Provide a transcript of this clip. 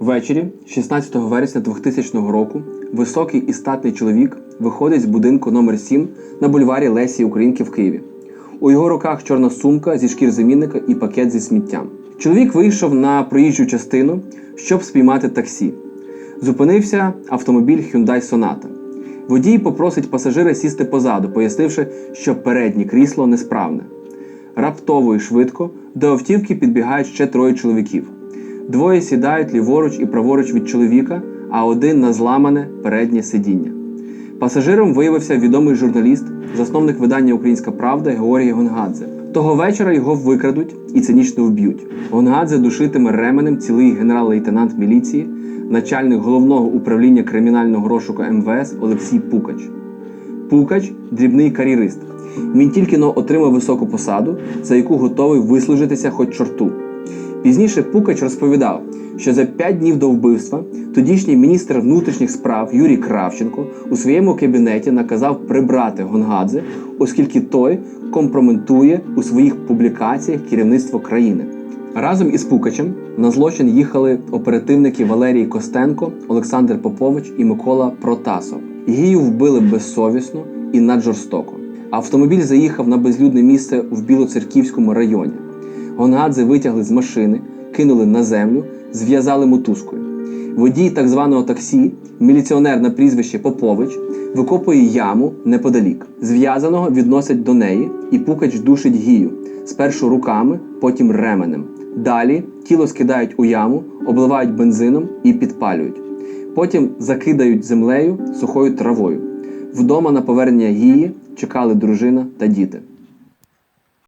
Ввечері, 16 вересня 2000 року, високий і статний чоловік виходить з будинку номер 7 на бульварі Лесі Українки в Києві. У його руках чорна сумка зі шкір замінника і пакет зі сміттям. Чоловік вийшов на проїжджу частину, щоб спіймати таксі. Зупинився автомобіль Hyundai Sonata. Водій попросить пасажира сісти позаду, пояснивши, що переднє крісло несправне. Раптово і швидко до автівки підбігають ще троє чоловіків. Двоє сідають ліворуч і праворуч від чоловіка, а один на зламане переднє сидіння. Пасажиром виявився відомий журналіст, засновник видання Українська Правда Георгій Гонгадзе. Того вечора його викрадуть і цинічно вб'ють. Гонгадзе душитиме ременем цілий генерал-лейтенант міліції, начальник головного управління кримінального розшуку МВС Олексій Пукач. Пукач дрібний кар'єрист. Він тільки но отримав високу посаду, за яку готовий вислужитися хоч чорту. Пізніше Пукач розповідав, що за п'ять днів до вбивства тодішній міністр внутрішніх справ Юрій Кравченко у своєму кабінеті наказав прибрати Гонгадзе, оскільки той компроментує у своїх публікаціях керівництво країни. Разом із Пукачем на злочин їхали оперативники Валерій Костенко, Олександр Попович і Микола Протасов. Гію вбили безсовісно і наджорстоко. Автомобіль заїхав на безлюдне місце в Білоцерківському районі. Гонгадзе витягли з машини, кинули на землю, зв'язали мотузкою. Водій так званого таксі, міліціонер на прізвище Попович, викопує яму неподалік. Зв'язаного відносять до неї, і пукач душить гію спершу руками, потім ременем. Далі тіло скидають у яму, обливають бензином і підпалюють. Потім закидають землею сухою травою. Вдома на повернення гії чекали дружина та діти.